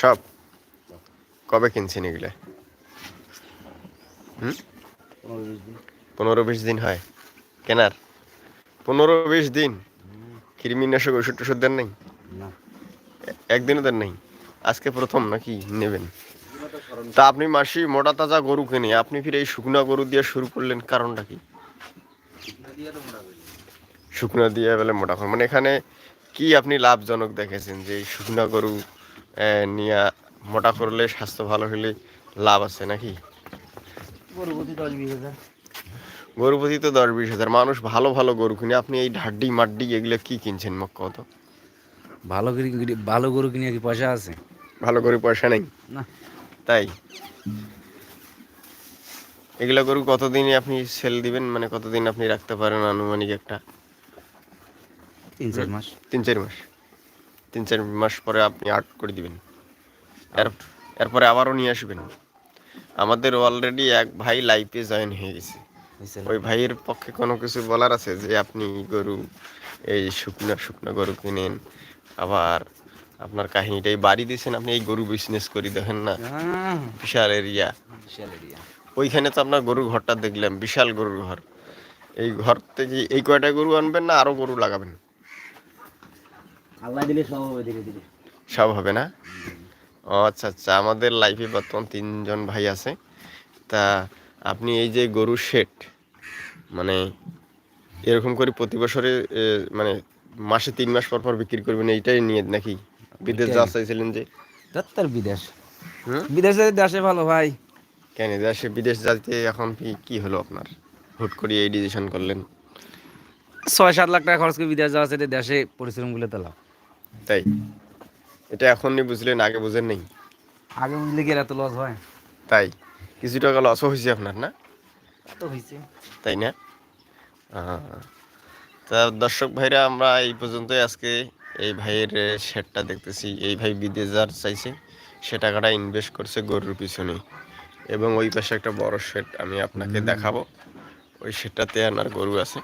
সব কবে কিনছেন এগুলো? পনেরো বিশ দিন হয়। কেনার? পনেরো বিশ দিন? কৃমিনাশক ওষুধ টষুধ দেন নাই? একদিনও দেন নাই? আজকে প্রথম নাকি নেবেন? তা আপনি মাসি মোটা তাজা গরু কিনে আপনি ফিরে এই শুকনা গরু দিয়ে শুরু করলেন কারণটা কি? শুকনো দিয়ে বলে মোটা মানে এখানে কি আপনি লাভজনক দেখেছেন যে এই শুকনা গরু নিয়ে মোটা করলে স্বাস্থ্য ভালো হলে লাভ আছে নাকি? গরু প্রতি তো দশ বিশ হাজার। মানুষ ভালো ভালো গরু কিনে আপনি এই ঢাড্ডি মাড্ডি এগুলো কি কিনছেন মক কত ভালো করে ভালো গরু কিনে কি পয়সা আছে? ভালো করে পয়সা নেই? না। তাই? এগুলো গরু কতদিনে আপনি সেল দিবেন? মানে কতদিন আপনি রাখতে পারেন আনুমানিক একটা? তিন চার মাস। তিন চার মাস। তিন চার মাস পরে আপনি আর্ট করে দিবেন। এর এরপরে আবারও নিয়ে আসবেন। আমাদের অলরেডি এক ভাই লাইফে জয়েন হয়ে গেছে। ওই ভাইয়ের পক্ষে কোনো কিছু বলার আছে যে আপনি গরু এই শুকনো শুকনো গরু কিনেন আবার আপনার কাহিনীটাই বাড়ি দিয়েছেন আপনি এই গরু বিজনেস করি দেখেন না? বিশাল এরিয়া বিশাল area। ওইখানে তো আপনার গরুর ঘরটা দেখলাম বিশাল গরুর ঘর। এই ঘর থেকে এই কয়টা গরু আনবেন না আরও গরু লাগাবেন? আল্লাহ দিলে সব হবে ধীরে ধীরে। সব হবে না? ও আচ্ছা আচ্ছা আমাদের লাইফে বর্তমান তিনজন ভাই আছে। তা আপনি এই যে গরু শেড মানে এরকম করে প্রতি বছরে মানে মাসে তিন মাস পর পর বিক্রি করবেন এইটাই নিয়ে নাকি? বিদেশ। যাওয়া চাইছিলেন যে? তার বিদেশ। বিদেশে দেশে ভালো ভাই। কেন দেশে বিদেশ যাইতে এখন কি কি হলো আপনার? হুট করে এই ডিসিশন করলেন। ছয় সাত লাখ টাকা খরচ করে বিদেশ যাওয়া সেটা দেশে পরিশ্রমগুলো তো লাভ। তাই? এটা এখনই বুঝলেন আগে বুঝেন নেই? আগে বুঝলে কি এত লস হয়? তাই? কিছু টাকা লসও হয়েছে আপনার না? তো হয়েছে। তাই না? তা দর্শক ভাইরা আমরা এই পর্যন্তই আজকে এই ভাইয়ের শেডটা দেখতেছি। এই ভাই বিদেশ যার চাইছে সে টাকাটা ইনভেস্ট করছে গরুর পিছনে। এবং ওই পাশে একটা বড় শেড আমি আপনাকে দেখাবো। ওই শেডটাতে আনার গরু আছে।